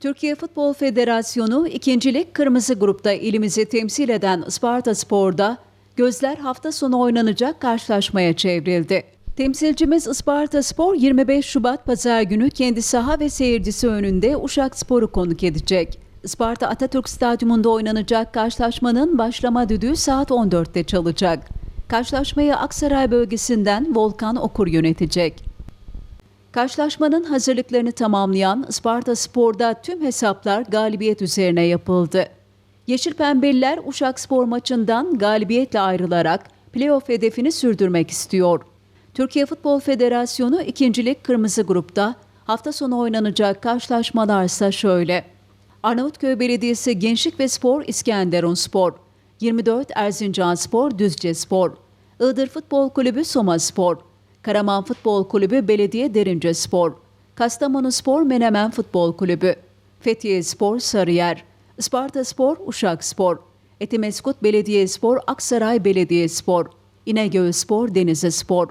Türkiye Futbol Federasyonu ikincilik kırmızı grupta ilimizi temsil eden Isparta Spor'da gözler hafta sonu oynanacak karşılaşmaya çevrildi. Temsilcimiz Isparta Spor 25 Şubat Pazar günü kendi saha ve seyircisi önünde Uşak Spor'u konuk edecek. Isparta Atatürk Stadyumunda oynanacak karşılaşmanın başlama düdüğü saat 14'te çalacak. Karşılaşmayı Aksaray bölgesinden Volkan Okur yönetecek. Karşılaşmanın hazırlıklarını tamamlayan Isparta Spor'da tüm hesaplar galibiyet üzerine yapıldı. Yeşil Pembeliler Uşak Spor maçından galibiyetle ayrılarak playoff hedefini sürdürmek istiyor. Türkiye Futbol Federasyonu ikincilik kırmızı grupta hafta sonu oynanacak karşılaşmalarsa şöyle. Arnavutköy Belediyesi Gençlik ve Spor İskenderun Spor, 24 Erzincan Spor Düzce Spor, Iğdır Futbol Kulübü Soma Spor, Karaman Futbol Kulübü Belediye Derince Spor, Kastamonu Spor Menemen Futbol Kulübü, Fethiye Spor Sarıyer, Isparta Spor Uşak Spor, Etimeskut Belediye Spor Aksaray Belediye Spor, İnegöl Spor Denizli Spor,